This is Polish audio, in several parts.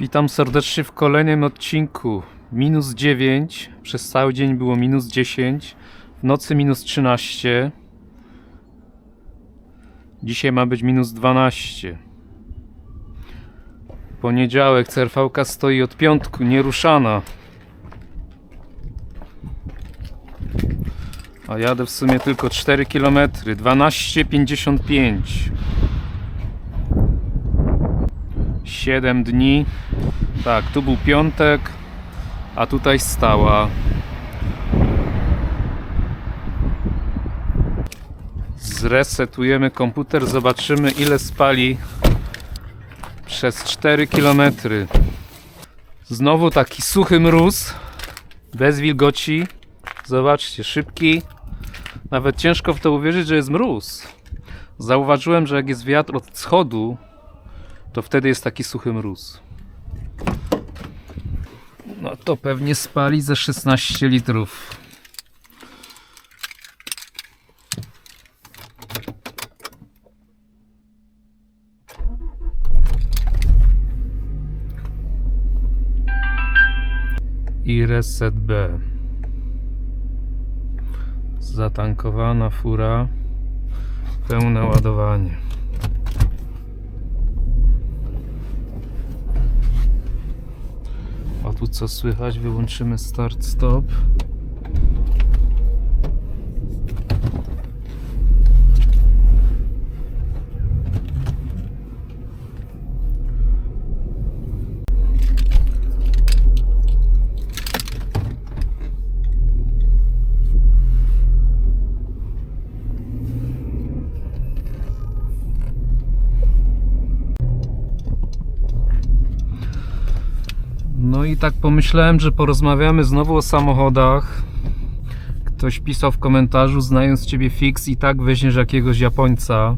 Witam serdecznie w kolejnym odcinku. Minus 9, przez cały dzień było minus 10, w nocy minus 13. Dzisiaj ma być minus 12. Poniedziałek, CRV stoi od piątku, nieruszana. A jadę w sumie tylko 4 km, 12,55. 7 dni. Tak, tu był piątek, a tutaj stała. Zresetujemy komputer, zobaczymy ile spali przez 4 km. Znowu taki suchy mróz, bez wilgoci. Zobaczcie, szybki. Nawet ciężko w to uwierzyć, że jest mróz. Zauważyłem, że jak jest wiatr od wschodu, to wtedy jest taki suchy mróz. No to pewnie spali ze 16 litrów. I reset B. Zatankowana fura. Pełne ładowanie. A co słychać? Wyłączymy start i tak pomyślałem, że porozmawiamy znowu o samochodach. Ktoś pisał w komentarzu, znając ciebie fix i tak weźmiesz jakiegoś Japońca.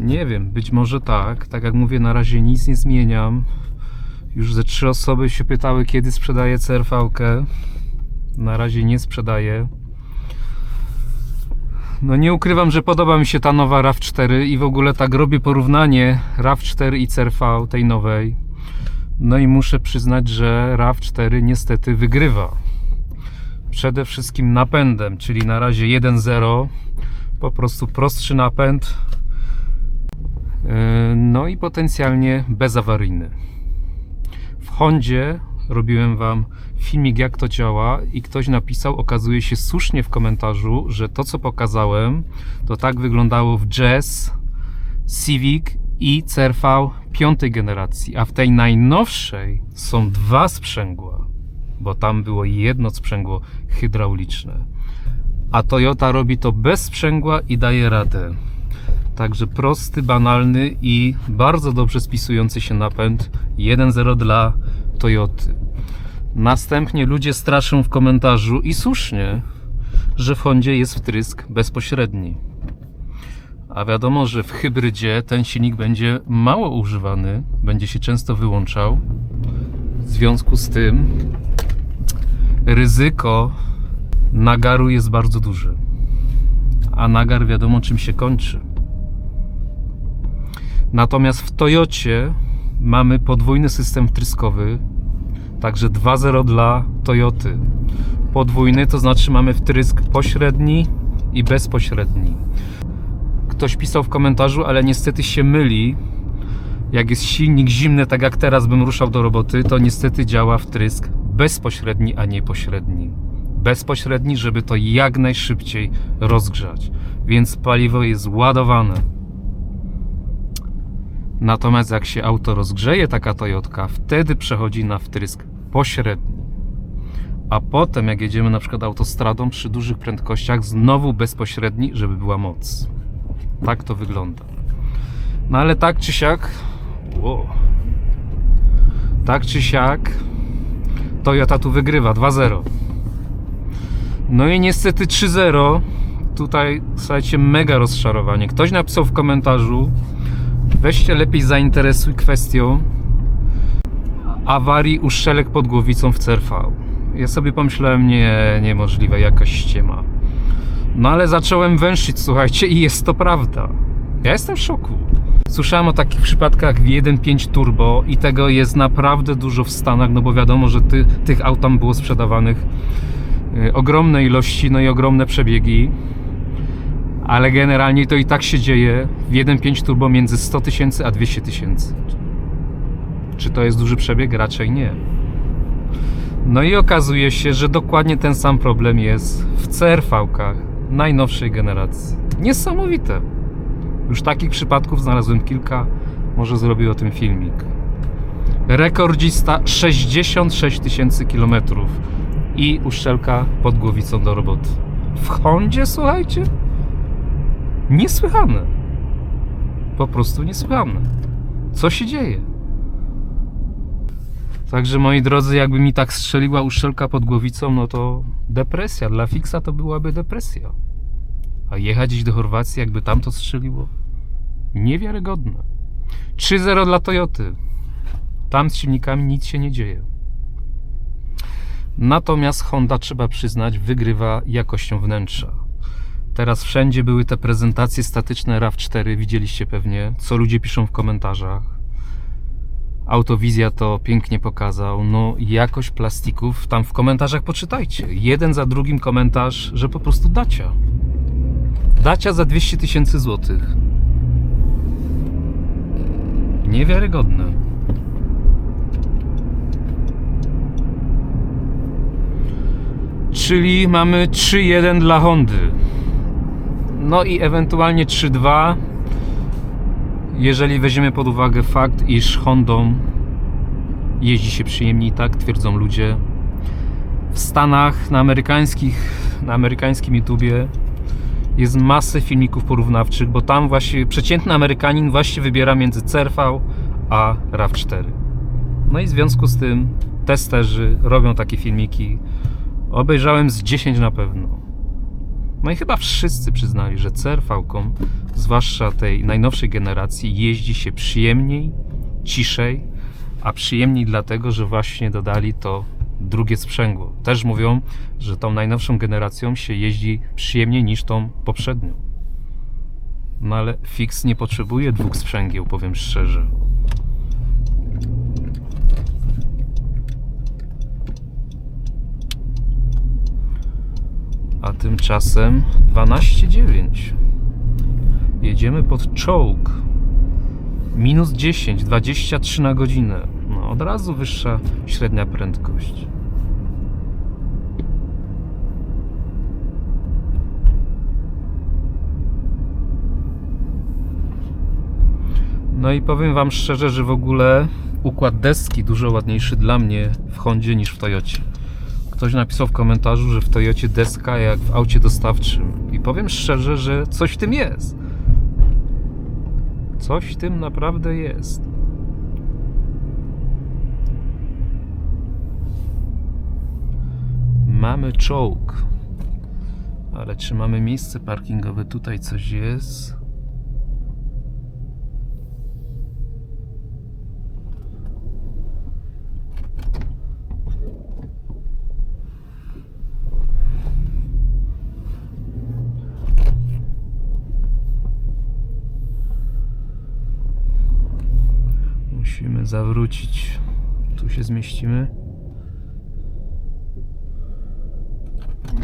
Nie wiem, być może tak. Tak jak mówię, na razie nic nie zmieniam. Już ze trzy osoby się pytały, kiedy sprzedaję CRV-kę. Na razie nie sprzedaję. No nie ukrywam, że podoba mi się ta nowa RAV4 i w ogóle tak robię porównanie RAV4 i CRV tej nowej. No i muszę przyznać, że RAV4 niestety wygrywa. Przede wszystkim napędem, czyli na razie 1.0, po prostu prostszy napęd, Yy, no i potencjalnie bezawaryjny. W Hondzie robiłem Wam filmik jak to działa i ktoś napisał, okazuje się słusznie w komentarzu, że to co pokazałem, to tak wyglądało w Jazz, Civic i CRV piątej generacji, a w tej najnowszej są dwa sprzęgła, bo tam było jedno sprzęgło hydrauliczne. A Toyota robi to bez sprzęgła i daje radę. Także prosty, banalny i bardzo dobrze spisujący się napęd 1.0 dla Toyoty. Następnie ludzie straszą w komentarzu i słusznie, że w Hondzie jest wtrysk bezpośredni. A wiadomo, że w hybrydzie ten silnik będzie mało używany, będzie się często wyłączał. W związku z tym ryzyko nagaru jest bardzo duże. A nagar wiadomo czym się kończy. Natomiast w Toyocie mamy podwójny system wtryskowy, także 2.0 dla Toyoty. Podwójny to znaczy mamy wtrysk pośredni i bezpośredni ktoś pisał w komentarzu, ale niestety się myli. Jak jest silnik zimny, tak jak teraz bym ruszał do roboty, to niestety działa wtrysk bezpośredni, a nie pośredni. Bezpośredni, żeby to jak najszybciej rozgrzać. Więc paliwo jest ładowane. Natomiast jak się auto rozgrzeje, taka Toyotka, wtedy przechodzi na wtrysk pośredni. A potem, jak jedziemy na przykład autostradą przy dużych prędkościach, znowu bezpośredni, żeby była moc. Tak to wygląda. No ale tak czy siak. Wow. Tak czy siak. Toyota tu wygrywa 2-0. No i niestety 3-0. Tutaj, słuchajcie, mega rozczarowanie. Ktoś napisał w komentarzu, weźcie lepiej zainteresuj kwestią awarii uszczelek pod głowicą w CRV. Ja sobie pomyślałem, nie, niemożliwe, jakaś ściema. No ale zacząłem węszyć, słuchajcie, i jest to prawda. Ja jestem w szoku. Słyszałem o takich przypadkach w 1.5 Turbo i tego jest naprawdę dużo w Stanach, no bo wiadomo, że ty, tych aut tam było sprzedawanych y, ogromne ilości, no i ogromne przebiegi. Ale generalnie to i tak się dzieje w 1.5 Turbo między 100 tysięcy a 200 tysięcy. Czy to jest duży przebieg? Raczej nie. No i okazuje się, że dokładnie ten sam problem jest w CRV-kach najnowszej generacji. Niesamowite. Już takich przypadków znalazłem kilka, może zrobię o tym filmik. Rekordzista 66 tysięcy kilometrów i uszczelka pod głowicą do roboty. W Hondzie, słuchajcie? Niesłychane. Po prostu niesłychane. Co się dzieje? Także moi drodzy, jakby mi tak strzeliła uszczelka pod głowicą, no to depresja. Dla Fixa to byłaby depresja. A jechać gdzieś do Chorwacji, jakby tam to strzeliło? Niewiarygodne. 3-0 dla Toyoty. Tam z silnikami nic się nie dzieje. Natomiast Honda, trzeba przyznać, wygrywa jakością wnętrza. Teraz wszędzie były te prezentacje statyczne RAV4, widzieliście pewnie, co ludzie piszą w komentarzach. Autowizja to pięknie pokazał. No, jakość plastików, tam w komentarzach poczytajcie. Jeden za drugim komentarz, że po prostu dacia. Dacia za 200 tysięcy złotych. Niewiarygodne. Czyli mamy 3-1 dla Hondy. No i ewentualnie 3-2 jeżeli weźmiemy pod uwagę fakt, iż Hondą jeździ się przyjemniej, tak twierdzą ludzie. W Stanach, na amerykańskich, na amerykańskim YouTubie jest masę filmików porównawczych, bo tam właśnie przeciętny Amerykanin właśnie wybiera między CRV a RAV4. No i w związku z tym testerzy robią takie filmiki. Obejrzałem z 10 na pewno. No i chyba wszyscy przyznali, że CRV-ką, zwłaszcza tej najnowszej generacji, jeździ się przyjemniej, ciszej, a przyjemniej dlatego, że właśnie dodali to drugie sprzęgło. Też mówią, że tą najnowszą generacją się jeździ przyjemniej niż tą poprzednią. No ale Fix nie potrzebuje dwóch sprzęgieł, powiem szczerze. A tymczasem 12,9. Jedziemy pod czołg. Minus 10, 23 na godzinę. No, od razu wyższa średnia prędkość. No i powiem Wam szczerze, że w ogóle układ deski dużo ładniejszy dla mnie w Hondzie niż w Toyocie. Ktoś napisał w komentarzu, że w Toyocie deska jak w aucie dostawczym. I powiem szczerze, że coś w tym jest. Coś w tym naprawdę jest. Mamy czołg. Ale czy mamy miejsce parkingowe? Tutaj coś jest. Musimy zawrócić. Tu się zmieścimy.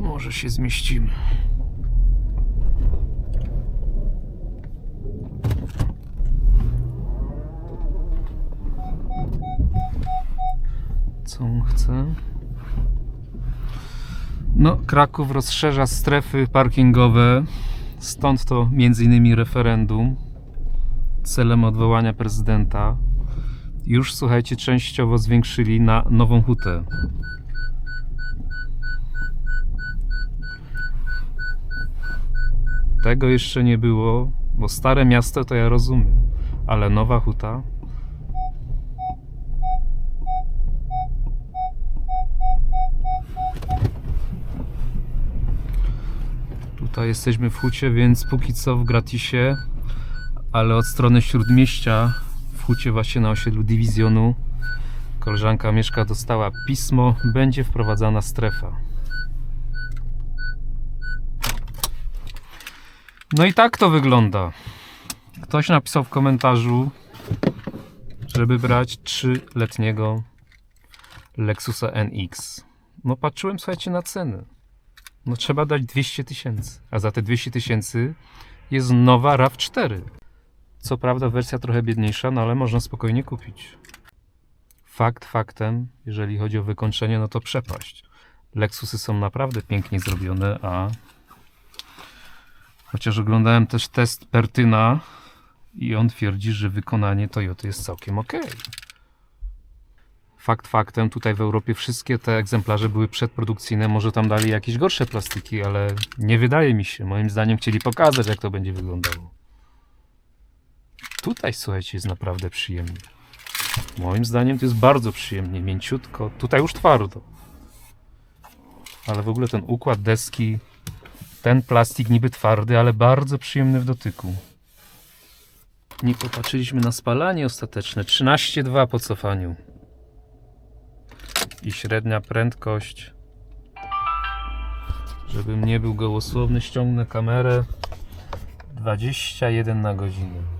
Może się zmieścimy. Co on chce? No, Kraków rozszerza strefy parkingowe. Stąd to między innymi referendum celem odwołania prezydenta. Już słuchajcie, częściowo zwiększyli na nową hutę. Tego jeszcze nie było, bo stare miasto to ja rozumiem, ale nowa huta. Tutaj jesteśmy w hucie, więc póki co w gratisie, ale od strony śródmieścia hucie właśnie na osiedlu dywizjonu koleżanka Mieszka dostała pismo, będzie wprowadzana strefa. No i tak to wygląda. Ktoś napisał w komentarzu, żeby brać 3-letniego Lexusa NX. No patrzyłem, słuchajcie, na ceny. No trzeba dać 200 tysięcy, a za te 200 tysięcy jest nowa RAV4. Co prawda wersja trochę biedniejsza, no ale można spokojnie kupić. Fakt faktem, jeżeli chodzi o wykończenie, no to przepaść. Lexusy są naprawdę pięknie zrobione, a chociaż oglądałem też test Pertyna i on twierdzi, że wykonanie Toyoty jest całkiem ok. Fakt faktem, tutaj w Europie wszystkie te egzemplarze były przedprodukcyjne, może tam dali jakieś gorsze plastiki, ale nie wydaje mi się. Moim zdaniem chcieli pokazać, jak to będzie wyglądało. Tutaj, słuchajcie, jest naprawdę przyjemnie. Moim zdaniem to jest bardzo przyjemnie, mięciutko. Tutaj już twardo. Ale w ogóle ten układ deski, ten plastik niby twardy, ale bardzo przyjemny w dotyku. Nie popatrzyliśmy na spalanie ostateczne. 13,2 po cofaniu. I średnia prędkość. Żebym nie był gołosłowny, ściągnę kamerę. 21 na godzinę.